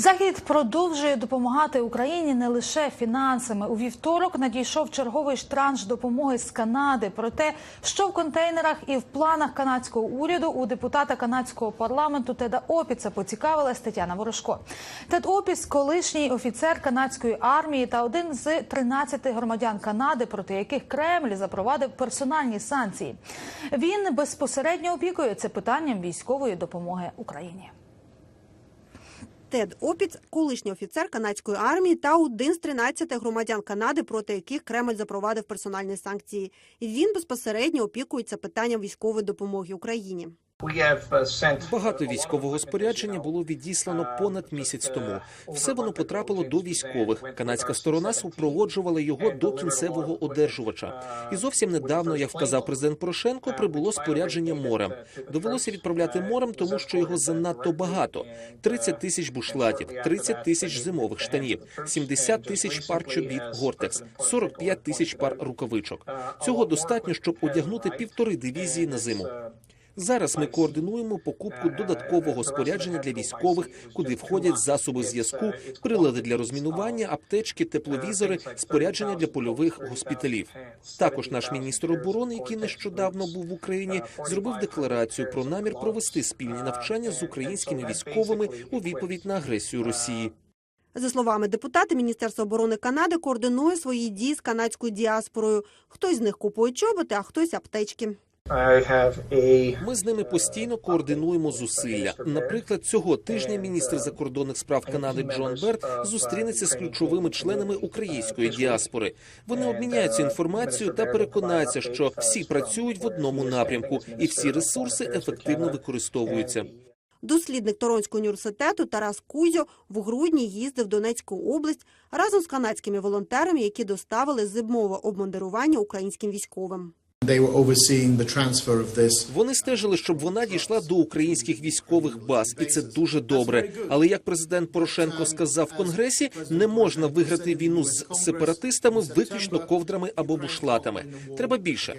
Захід продовжує допомагати Україні не лише фінансами. У вівторок надійшов черговий транш допомоги з Канади. Про те, що в контейнерах і в планах канадського уряду у депутата канадського парламенту Теда Опіца поцікавилась Тетяна Ворожко. Тед Опіц – колишній офіцер канадської армії та один з 13 громадян Канади, проти яких Кремль запровадив персональні санкції. Він безпосередньо опікується питанням військової допомоги Україні. Тед Опіц, колишній офіцер канадської армії та один з 13 громадян Канади, проти яких Кремль запровадив персональні санкції. І він безпосередньо опікується питанням військової допомоги Україні. Багато військового спорядження було відіслано понад місяць тому. Все воно потрапило до військових. Канадська сторона супроводжувала його до кінцевого одержувача. І зовсім недавно, як вказав президент Порошенко, прибуло спорядження морем. Довелося відправляти морем, тому що його занадто багато: 30 тисяч бушлатів, 30 тисяч зимових штанів, 70 тисяч пар чобіт Гортекс, 45 тисяч пар рукавичок. Цього достатньо, щоб одягнути півтори дивізії на зиму. Зараз ми координуємо покупку додаткового спорядження для військових, куди входять засоби зв'язку, прилади для розмінування, аптечки, тепловізори, спорядження для польових госпіталів. Також наш міністр оборони, який нещодавно був в Україні, зробив декларацію про намір провести спільні навчання з українськими військовими у відповідь на агресію Росії. За словами депутата, Міністерство оборони Канади координує свої дії з канадською діаспорою. Хтось з них купує чоботи, а хтось аптечки. Ми з ними постійно координуємо зусилля. Наприклад, цього тижня міністр закордонних справ Канади Джон Берт зустрінеться з ключовими членами української діаспори. Вони обміняються інформацією та переконаються, що всі працюють в одному напрямку і всі ресурси ефективно використовуються. Дослідник Торонського університету Тарас Кузьо в грудні їздив в Донецьку область разом з канадськими волонтерами, які доставили зимове обмундирування українським військовим. Вони стежили, щоб вона дійшла до українських військових баз, і це дуже добре. Але як президент Порошенко сказав в конгресі, не можна виграти війну з сепаратистами виключно ковдрами або бушлатами. Треба більше.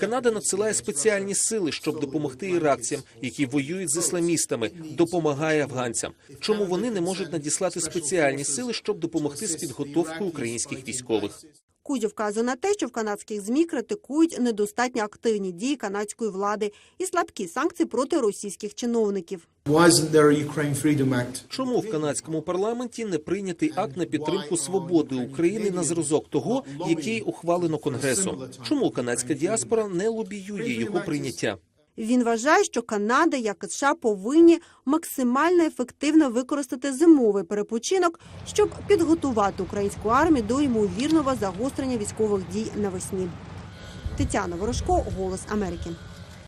Канада надсилає спеціальні сили, щоб допомогти іракцям, які воюють з ісламістами, допомагає афганцям. Чому вони не можуть надіслати спеціальні сили, щоб допомогти з підготовкою українських військових? Кузьо вказує на те, що в канадських змі критикують недостатньо активні дії канадської влади і слабкі санкції проти російських чиновників. Why isn't there a Ukraine Freedom Act? Чому в канадському парламенті не прийнятий акт на підтримку свободи України на зразок того, який ухвалено конгресом? Чому канадська діаспора не лобіює його прийняття? Він вважає, що Канада, як і США, повинні максимально ефективно використати зимовий перепочинок, щоб підготувати українську армію до ймовірного загострення військових дій навесні. Тетяна Ворожко, Голос Америки.